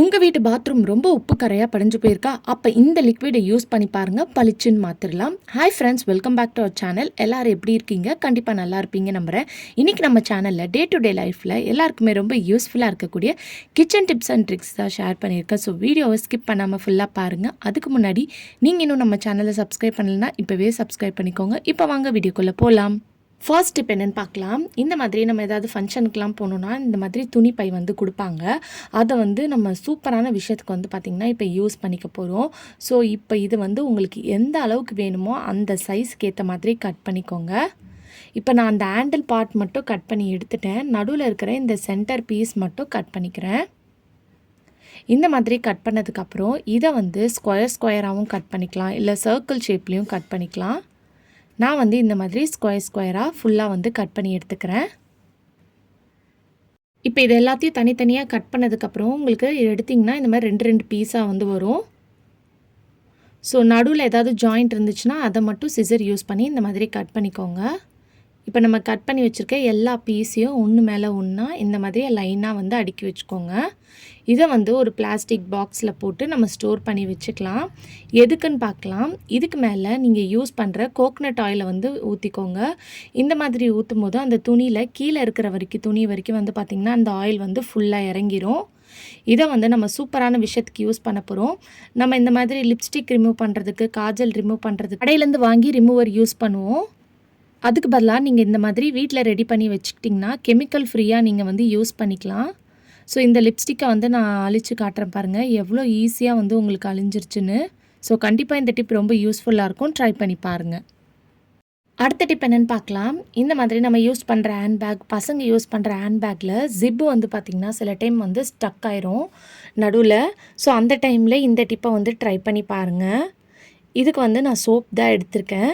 உங்கள் வீட்டு பாத்ரூம் ரொம்ப உப்பு கரையாக படிஞ்சு போயிருக்கா? அப்போ இந்த லிக்விடை யூஸ் பண்ணி பாருங்கள் பளிச்சுன்னு மாற்றிடலாம் hi friends welcome back to our channel எல்லோரும் எப்படி இருக்கீங்க? கண்டிப்பாக நல்லா இருப்பீங்க நம்புகிறேன் இன்றைக்கி நம்ம சேனலில் டே டு டே லைஃப்பில் எல்லாருக்குமே ரொம்ப யூஸ்ஃபுல்லாக இருக்கக்கூடிய கிச்சன் டிப்ஸ் அண்ட் ட்ரிக்ஸ் தான் ஷேர் பண்ணியிருக்கேன். ஸோ வீடியோவை ஸ்கிப் பண்ணாமல் ஃபுல்லாக பாருங்கள் அதுக்கு முன்னாடி நீங்கள் இன்னும் நம்ம சேனலை சப்ஸ்கிரைப் பண்ணலைன்னா இப்போவே சப்ஸ்கிரைப் பண்ணிக்கோங்க. இப்போ வாங்க வீடியோக்குள்ளே போகலாம் ஃபர்ஸ்ட் டிப் என்னென்னு பார்க்கலாம். இந்த மாதிரி நம்ம ஏதாவது ஃபங்க்ஷனுக்குலாம் போகணுன்னா இந்த மாதிரி துணி பை வந்து கொடுப்பாங்க. அதை வந்து நம்ம சூப்பரான விஷயத்துக்கு வந்து பார்த்திங்கன்னா இப்போ யூஸ் பண்ணிக்க போகிறோம் ஸோ இப்போ இது வந்து உங்களுக்கு எந்த அளவுக்கு வேணுமோ அந்த சைஸ்க்கு ஏற்ற மாதிரி கட் பண்ணிக்கோங்க. இப்போ நான் அந்த ஹேண்டில் பார்ட் மட்டும் கட் பண்ணி எடுத்துட்டேன். நடுவில் இருக்கிற இந்த சென்டர் பீஸ் மட்டும் கட் பண்ணிக்கிறேன். இந்த மாதிரி கட் பண்ணதுக்கப்புறம் இதை வந்து ஸ்கொயர் ஸ்கொயராகவும் கட் பண்ணிக்கலாம். இல்லை சர்க்கிள் ஷேப்லேயும் கட் பண்ணிக்கலாம். நான் வந்து இந்த மாதிரி ஸ்கொயர் ஸ்கொயராக ஃபுல்லாக வந்து கட் பண்ணி எடுத்துக்கிறேன். இப்போ இது எல்லாத்தையும் தனித்தனியாக கட் பண்ணதுக்கப்புறம் உங்களுக்கு எடுத்திங்கன்னா இந்த மாதிரி ரெண்டு ரெண்டு பீஸாக வந்து வரும். ஸோ நடுவில் ஏதாவது ஜாயிண்ட் இருந்துச்சுன்னா அதை மட்டும் சிசர் யூஸ் பண்ணி இந்த மாதிரி கட் பண்ணிக்கோங்க. இப்போ நம்ம கட் பண்ணி வச்சுருக்க எல்லா பீஸையும் ஒன்று மேலே ஒன்றா இந்த மாதிரி லைனாக வந்து அடுக்கி வச்சுக்கோங்க. இதை வந்து ஒரு பிளாஸ்டிக் பாக்ஸில் போட்டு நம்ம ஸ்டோர் பண்ணி வச்சுக்கலாம். எதுக்குன்னு பார்க்கலாம். இதுக்கு மேலே நீங்கள் யூஸ் பண்ணுற கோக்னட் ஆயிலை வந்து ஊற்றிக்கோங்க. இந்த மாதிரி ஊற்றும் போது அந்த துணியில் கீழே இருக்கிற வரைக்கும் துணி வரைக்கும் வந்து பார்த்திங்கன்னா அந்த ஆயில் வந்து ஃபுல்லாக இறங்கிரும். இதை வந்து நம்ம சூப்பரான விஷயத்துக்கு யூஸ் பண்ண போகிறோம் நம்ம இந்த மாதிரி லிப்ஸ்டிக் ரிமூவ் பண்ணுறதுக்கு காஜல் ரிமூவ் பண்ணுறதுக்கு கடையிலேருந்து வாங்கி ரிமூவர் யூஸ் பண்ணுவோம். அதுக்கு பதிலாக நீங்கள் இந்த மாதிரி வீட்டில் ரெடி பண்ணி வச்சுக்கிட்டிங்கன்னா கெமிக்கல் ஃப்ரீயாக நீங்கள் வந்து யூஸ் பண்ணிக்கலாம். ஸோ இந்த லிப்ஸ்டிக்கை வந்து நான் அழிச்சு காட்டுறேன் பாருங்கள் எவ்வளோ ஈஸியாக வந்து உங்களுக்கு அழிஞ்சிருச்சுன்னு. ஸோ கண்டிப்பாக இந்த டிப் ரொம்ப யூஸ்ஃபுல்லாக இருக்கும். ட்ரை பண்ணி பாருங்கள் அடுத்த டிப் என்னென்னு பார்க்கலாம். இந்த மாதிரி நம்ம யூஸ் பண்ணுற ஹேண்ட்பேக் பசங்க யூஸ் பண்ணுற ஹேண்ட்பேக்கில் ஜிப்பு வந்து பார்த்திங்கன்னா சில டைம் வந்து ஸ்டக் ஆயிரும் நடுவில். ஸோ அந்த டைமில் இந்த டிப்பை வந்து ட்ரை பண்ணி பாருங்கள் இதுக்கு வந்து நான் சோப் தான் எடுத்திருக்கேன்.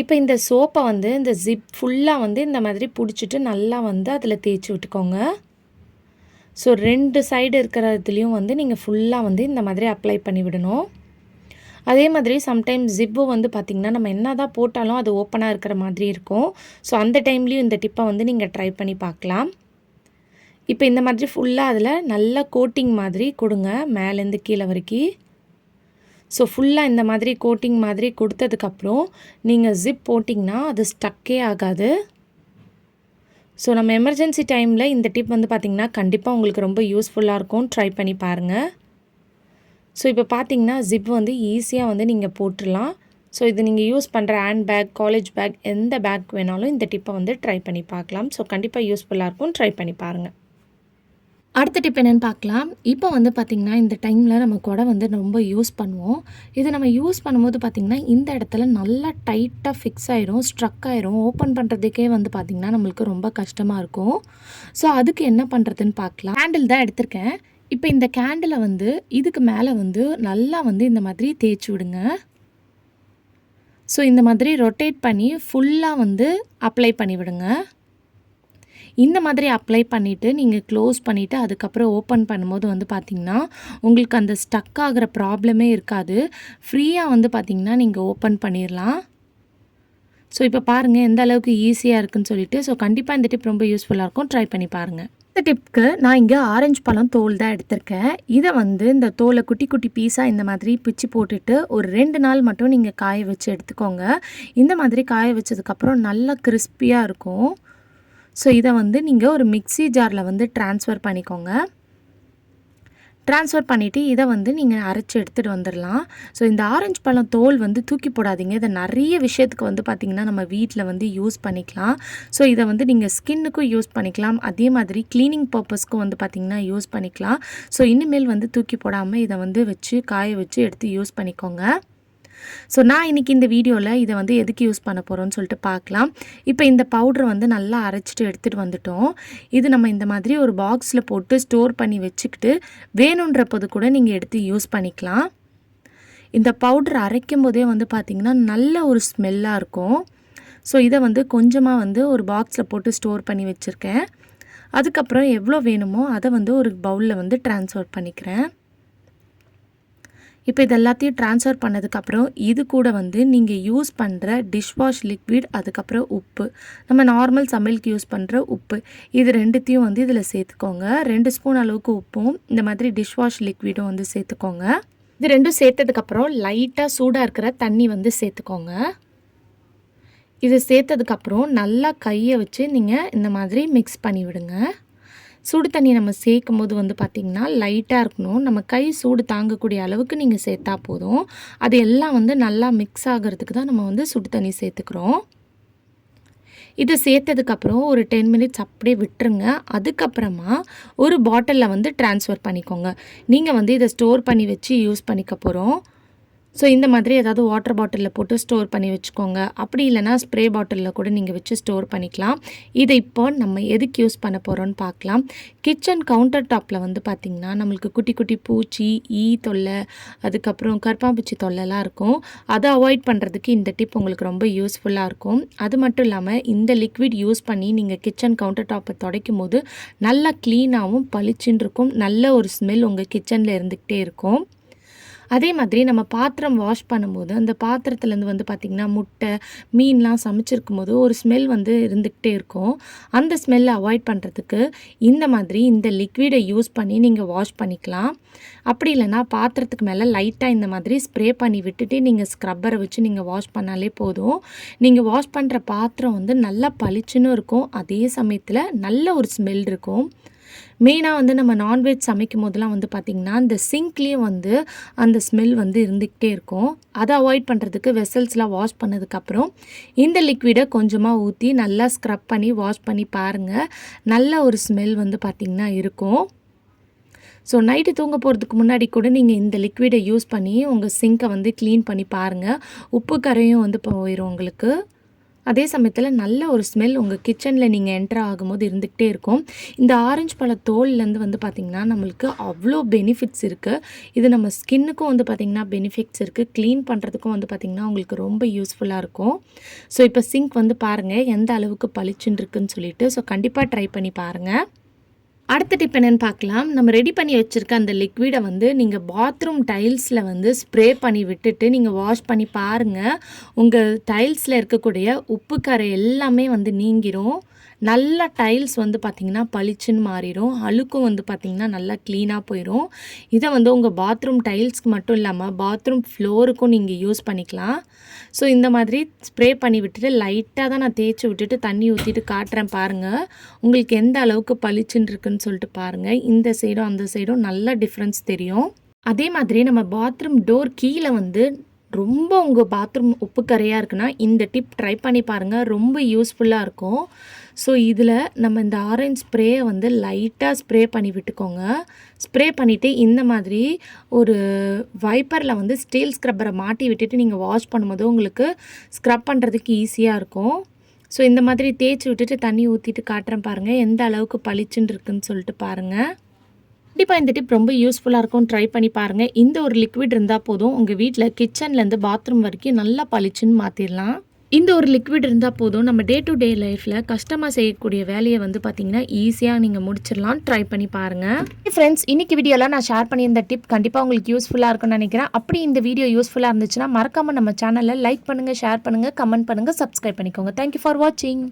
இப்போ இந்த சோப்பை வந்து இந்த ஜிப் ஃபுல்லாக வந்து இந்த மாதிரி பிடிச்சிட்டு நல்லா வந்து அதில் தேய்ச்சி விட்டுக்கோங்க. ஸோ ரெண்டு சைடு இருக்கிற இதுலேயும் வந்து நீங்கள் ஃபுல்லாக வந்து இந்த மாதிரி அப்ளை பண்ணி விடணும். அதே மாதிரி சம்டைம்ஸ் ஜிப்பு வந்து பார்த்திங்கன்னா நம்ம என்ன தான் போட்டாலும் அது ஓப்பனாக இருக்கிற மாதிரி இருக்கும். ஸோ அந்த டைம்லேயும் இந்த டிப்பை வந்து நீங்கள் ட்ரை பண்ணி பார்க்கலாம். இப்போ இந்த மாதிரி ஃபுல்லாக அதில் நல்ல கோட்டிங் மாதிரி கொடுங்க மேலேருந்து கீழே வரைக்கும் ஸோ ஃபுல்லாக இந்த மாதிரி கோட்டிங் மாதிரி கொடுத்ததுக்கப்புறம் நீங்கள் ஜிப் போட்டிங்கன்னா அது ஸ்டக்கே ஆகாது. ஸோ நம்ம எமர்ஜென்சி டைமில் இந்த டிப் வந்து பார்த்திங்கன்னா கண்டிப்பாக உங்களுக்கு ரொம்ப யூஸ்ஃபுல்லாக இருக்கும். ட்ரை பண்ணி பாருங்கள் ஸோ இப்போ பார்த்தீங்கன்னா ஜிப் வந்து ஈஸியாக வந்து நீங்கள் போட்டுடலாம். ஸோ இது நீங்கள் யூஸ் பண்ணுற ஹேண்ட் பேக் காலேஜ் பேக் எந்த பேக் வேணாலும் இந்த டிப்பை வந்து ட்ரை பண்ணி பார்க்கலாம். ஸோ கண்டிப்பாக யூஸ்ஃபுல்லாக இருக்கும். ட்ரை பண்ணி பாருங்கள் அடுத்த டிப் என்னென்னு பார்க்கலாம். இப்போ வந்து பார்த்திங்கன்னா இந்த டைமில் நம்ம குடை வந்து ரொம்ப யூஸ் பண்ணுவோம். இதை நம்ம யூஸ் பண்ணும்போது பார்த்திங்கன்னா இந்த இடத்துல நல்லா டைட்டாக ஃபிக்ஸ் ஆயிரும் ஸ்ட்ரக் ஆயிரும். ஓப்பன் பண்ணுறதுக்கே வந்து பார்த்திங்கன்னா நம்மளுக்கு ரொம்ப கஷ்டமாக இருக்கும். ஸோ அதுக்கு என்ன பண்ணுறதுன்னு பார்க்கலாம். கேண்டில் தான் எடுத்திருக்கேன். இப்போ இந்த கேண்டிலை வந்து இதுக்கு மேலே வந்து நல்லா வந்து இந்த மாதிரி தேய்ச்சி விடுங்க. ஸோ இந்த மாதிரி ரொட்டேட் பண்ணி ஃபுல்லாக வந்து அப்ளை பண்ணி விடுங்க. இந்த மாதிரி அப்ளை பண்ணிவிட்டு நீங்கள் க்ளோஸ் பண்ணிவிட்டு அதுக்கப்புறம் ஓப்பன் பண்ணும்போது வந்து பார்த்திங்கன்னா உங்களுக்கு அந்த ஸ்டக் ஆகிற ப்ராப்ளமே இருக்காது. ஃப்ரீயாக வந்து பார்த்திங்கன்னா நீங்கள் ஓப்பன் பண்ணிடலாம் ஸோ இப்போ பாருங்கள் எந்த அளவுக்கு ஈஸியாக இருக்குன்னு சொல்லிட்டு ஸோ கண்டிப்பாக இந்த டிப் ரொம்ப யூஸ்ஃபுல்லாக இருக்கும். ட்ரை பண்ணி பாருங்கள் இந்த டிப்க்கு நான் இங்கே ஆரஞ்சு பழம் தோல் தான் எடுத்திருக்கேன். இதை வந்து இந்த தோலை குட்டி குட்டி பீஸாக இந்த மாதிரி பிச்சு போட்டுட்டு ஒரு ரெண்டு நாள் மட்டும் நீங்கள் காய வச்சு எடுத்துக்கோங்க. இந்த மாதிரி காய வச்சதுக்கப்புறம் நல்லா கிறிஸ்பியாக இருக்கும். ஸோ இதை வந்து நீங்கள் ஒரு மிக்சி ஜாரில் வந்து ட்ரான்ஸ்ஃபர் பண்ணிக்கோங்க. ட்ரான்ஸ்ஃபர் பண்ணிவிட்டு இதை வந்து நீங்கள் அரைச்சி எடுத்துகிட்டு வந்துடலாம் ஸோ இந்த ஆரஞ்சு பழம் தோல் வந்து தூக்கி போடாதீங்க. இதை நிறைய விஷயத்துக்கு வந்து பார்த்திங்கன்னா நம்ம வீட்டில் வந்து யூஸ் பண்ணிக்கலாம். ஸோ இதை வந்து நீங்கள் ஸ்கின்னுக்கும் யூஸ் பண்ணிக்கலாம். அதே மாதிரி க்ளீனிங் பர்பஸ்க்கும் வந்து பார்த்திங்கன்னா யூஸ் பண்ணிக்கலாம். ஸோ இனிமேல் வந்து தூக்கி போடாமல் இதை வந்து வச்சு காய வச்சு எடுத்து யூஸ் பண்ணிக்கோங்க. ஸோ நான் இன்றைக்கி இந்த வீடியோவில் இதை வந்து எதுக்கு யூஸ் பண்ண போகிறோன்னு சொல்லிட்டு பார்க்கலாம். இப்போ இந்த பவுட்ரு வந்து நல்லா அரைச்சிட்டு எடுத்துகிட்டு வந்துட்டோம். இது நம்ம இந்த மாதிரி ஒரு பாக்ஸில் போட்டு ஸ்டோர் பண்ணி வச்சுக்கிட்டு வேணுன்றப்போது கூட நீங்கள் எடுத்து யூஸ் பண்ணிக்கலாம். இந்த பவுட்ரு அரைக்கும் போதே வந்து பார்த்திங்கன்னா நல்ல ஒரு ஸ்மெல்லாக இருக்கும். ஸோ இதை வந்து கொஞ்சமாக வந்து ஒரு பாக்ஸில் போட்டு ஸ்டோர் பண்ணி வச்சுருக்கேன். அதுக்கப்புறம் எவ்வளோ வேணுமோ அதை வந்து ஒரு பவுலில் வந்து ட்ரான்ஸ்ஃபர் பண்ணிக்கிறேன். இப்போ இது எல்லாத்தையும் ட்ரான்ஸ்ஃபர் பண்ணதுக்கப்புறம் இது கூட வந்து நீங்கள் யூஸ் பண்ணுற டிஷ்வாஷ் லிக்விட் அதுக்கப்புறம் உப்பு. நம்ம நார்மல் சமையலுக்கு யூஸ் பண்ணுற உப்பு. இது ரெண்டுத்தையும் வந்து இதில் சேர்த்துக்கோங்க. ரெண்டு ஸ்பூன் அளவுக்கு உப்பும் இந்த மாதிரி டிஷ்வாஷ் லிக்விடும் வந்து சேர்த்துக்கோங்க. இது ரெண்டும் சேர்த்ததுக்கப்புறம் லைட்டாக சூடாக இருக்கிற தண்ணி வந்து சேர்த்துக்கோங்க. இது சேர்த்ததுக்கப்புறம் நல்லா கையை வச்சு நீங்கள் இந்த மாதிரி மிக்ஸ் பண்ணி விடுங்க சுடு தண்ணி நம்ம சேர்க்கும் போது வந்து பார்த்திங்கன்னா லைட்டாக இருக்கணும். நம்ம கை சூடு தாங்கக்கூடிய அளவுக்கு நீங்கள் சேர்த்தா போதும். அது எல்லாம் வந்து நல்லா மிக்ஸ் ஆகிறதுக்கு தான் நம்ம வந்து சுடு தண்ணி சேர்த்துக்கிறோம். இதை சேர்த்ததுக்கப்புறம் ஒரு டென் மினிட்ஸ் அப்படியே விட்டுருங்க. அதுக்கப்புறமா ஒரு பாட்டிலில் வந்து ட்ரான்ஸ்ஃபர் பண்ணிக்கோங்க. நீங்கள் வந்து இதை ஸ்டோர் பண்ணி வச்சு யூஸ் பண்ணிக்க போகிறோம் ஸோ இந்த மாதிரி ஏதாவது வாட்டர் பாட்டிலில் போட்டு ஸ்டோர் பண்ணி வச்சுக்கோங்க. அப்படி இல்லைனா ஸ்ப்ரே பாட்டிலில் கூட நீங்கள் வச்சு ஸ்டோர் பண்ணிக்கலாம். இதை இப்போ நம்ம எதுக்கு யூஸ் பண்ண போகிறோம்னு பார்க்கலாம். கிச்சன் கவுண்டர் டாப்பில் வந்து பார்த்திங்கன்னா நம்மளுக்கு குட்டி குட்டி பூச்சி ஈ தொல்லை அதுக்கப்புறம் கருப்பாம்பூச்சி தொல்லைலாம் இருக்கும். அதை அவாய்ட் பண்ணுறதுக்கு இந்த டிப் உங்களுக்கு ரொம்ப யூஸ்ஃபுல்லாக இருக்கும். அது மட்டும் இல்லாமல் இந்த லிக்விட் யூஸ் பண்ணி நீங்கள் கிச்சன் கவுண்டர் டாப்பை துடைக்கும் போது நல்லா க்ளீனாகவும் பளிச்சுன்னு இருக்கும். நல்ல ஒரு ஸ்மெல் உங்கள் கிச்சனில் இருந்துக்கிட்டே இருக்கும். அதே மாதிரி நம்ம பாத்திரம் வாஷ் பண்ணும்போது அந்த பாத்திரத்துலேருந்து வந்து பார்த்திங்கன்னா முட்டை மீன்லாம் சமைச்சிருக்கும் போது ஒரு ஸ்மெல் வந்து இருந்துக்கிட்டே இருக்கும். அந்த ஸ்மெல்லை அவாய்ட் பண்ணுறதுக்கு இந்த மாதிரி இந்த லிக்விடை யூஸ் பண்ணி நீங்கள் வாஷ் பண்ணிக்கலாம். அப்படி இல்லைன்னா பாத்திரத்துக்கு மேலே லைட்டாக இந்த மாதிரி ஸ்ப்ரே பண்ணி விட்டுட்டு நீங்கள் ஸ்க்ரப்பரை வச்சு நீங்கள் வாஷ் பண்ணாலே போதும். நீங்கள் வாஷ் பண்ணுற பாத்திரம் வந்து நல்லா பளிச்சுன்னு இருக்கும். அதே சமயத்தில் நல்ல ஒரு ஸ்மெல் இருக்கும். மெயினாக வந்து நம்ம நான்வெஜ் சமைக்கும் போதெல்லாம் வந்து பார்த்திங்கன்னா அந்த சிங்க்லேயும் வந்து அந்த ஸ்மெல் வந்து இருந்துக்கிட்டே இருக்கும். அதை அவாய்ட் பண்ணுறதுக்கு வெசல்ஸ்லாம் வாஷ் பண்ணதுக்கப்புறம் இந்த லிக்விடை கொஞ்சமாக ஊற்றி நல்லா ஸ்க்ரப் பண்ணி வாஷ் பண்ணி பாருங்கள் நல்ல ஒரு ஸ்மெல் வந்து பார்த்திங்கன்னா இருக்கும். ஸோ நைட்டு தூங்க போகிறதுக்கு முன்னாடி கூட நீங்கள் இந்த லிக்விடை யூஸ் பண்ணி உங்கள் சிங்கை வந்து க்ளீன் பண்ணி பாருங்கள் உப்பு கரையும் வந்து போயிடும் உங்களுக்கு. அதே சமயத்தில் நல்ல ஒரு ஸ்மெல் உங்கள் கிச்சனில் நீங்கள் என்ட்ரு ஆகும்போது இருந்துக்கிட்டே இருக்கும். இந்த ஆரஞ்சு பழ தோல்லேருந்து வந்து பார்த்திங்கன்னா நம்மளுக்கு அவ்வளோ பெனிஃபிட்ஸ் இருக்குது இது நம்ம ஸ்கின்னுக்கும் வந்து பார்த்திங்கன்னா பெனிஃபிட்ஸ் இருக்குது க்ளீன் பண்ணுறதுக்கும் வந்து பார்த்திங்கன்னா உங்களுக்கு ரொம்ப யூஸ்ஃபுல்லாக இருக்கும். ஸோ இப்போ சிங்க் வந்து பாருங்கள் எந்த அளவுக்கு பளிச்சுன்னு இருக்குன்னு சொல்லிட்டு ஸோ கண்டிப்பாக ட்ரை பண்ணி பாருங்கள் அடுத்த டிப் என்னென்னு பார்க்கலாம். நம்ம ரெடி பண்ணி வச்சுருக்க அந்த லிக்விடை வந்து நீங்கள் பாத்ரூம் டைல்ஸில் வந்து ஸ்ப்ரே பண்ணி விட்டுட்டு நீங்கள் வாஷ் பண்ணி பாருங்கள் உங்கள் டைல்ஸில் இருக்கக்கூடிய உப்பு கரை எல்லாமே வந்து நீங்கிரும். நல்லா டைல்ஸ் வந்து பார்த்திங்கன்னா பளிச்சுன்னு மாறிடும். அழுக்கும் வந்து பார்த்திங்கன்னா நல்லா க்ளீனாக போயிடும் இதை வந்து உங்கள் பாத்ரூம் டைல்ஸ்க்கு மட்டும் இல்லாமல் பாத்ரூம் ஃப்ளோருக்கும் நீங்கள் யூஸ் பண்ணிக்கலாம். ஸோ இந்த மாதிரி ஸ்ப்ரே பண்ணி விட்டுட்டு லைட்டாக தான் நான் தேய்ச்சி விட்டுட்டு தண்ணி ஊற்றிட்டு காட்டுறேன் பாருங்கள் உங்களுக்கு எந்த அளவுக்கு பளிச்சுன்னு இருக்குன்னு சொல்லிட்டு பாருங்கள் இந்த சைடும் அந்த சைடும் நல்ல டிஃப்ரென்ஸ் தெரியும். அதே மாதிரி நம்ம பாத்ரூம் டோர் கீழே வந்து ரொம்ப உங்கள் பாத்ரூம் உப்பு கரையாக இருக்குன்னா இந்த டிப் ட்ரை பண்ணி பாருங்கள் ரொம்ப யூஸ்ஃபுல்லாக இருக்கும். ஸோ இதில் நம்ம இந்த ஆரஞ்ச் ஸ்ப்ரேயை வந்து லைட்டாக ஸ்ப்ரே பண்ணி விட்டுக்கோங்க. ஸ்ப்ரே பண்ணிவிட்டு இந்த மாதிரி ஒரு வைப்பரில் வந்து ஸ்டீல் ஸ்க்ரப்பரை மாட்டி விட்டுட்டு நீங்கள் வாஷ் பண்ணும்போது உங்களுக்கு ஸ்க்ரப் பண்ணுறதுக்கு ஈஸியாக இருக்கும். ஸோ இந்த மாதிரி தேய்ச்சி விட்டுட்டு தண்ணி ஊற்றிட்டு காட்டுறேன் பாருங்கள் எந்த அளவுக்கு பளிச்சுன்னு இருக்குன்னு சொல்லிட்டு பாருங்கள் கண்டிப்பாக இந்த டிப் ரொம்ப யூஸ்ஃபுல்லாக இருக்கும். ட்ரை பண்ணி பாருங்கள் இந்த ஒரு லிக்விட் இருந்தால் போதும். உங்கள் வீட்டில் கிச்சன்லேருந்து பாத்ரூம் வரைக்கும் நல்லா பளிச்சுன்னு மாற்றிடலாம் இந்த ஒரு லிக்விட் இருந்தால் போதும். நம்ம டே டு டே லைஃப்பில் கஷ்டமாக செய்யக்கூடிய வேலையை வந்து பார்த்திங்கன்னா ஈஸியாக நீங்கள் முடிச்சிடலாம் ட்ரை பண்ணி பாருங்கள் ஃப்ரெண்ட்ஸ் இன்றைக்கி வீடியோவில் நான் ஷேர் பண்ணியிருந்த டிப் கண்டிப்பாக உங்களுக்கு யூஸ்ஃபுல்லாக இருக்கும்னு நினைக்கிறேன். அப்படி இந்த வீடியோ யூஸ்ஃபுல்லாக இருந்துச்சுன்னா மறக்காமல் நம்ம சேனலில் லைக் பண்ணுங்கள் ஷேர் பண்ணுங்கள் கமெண்ட் பண்ணுங்கள் சப்ஸ்கிரைப் பண்ணிக்கோங்க. தேங்க்யூ ஃபார் வாட்சிங்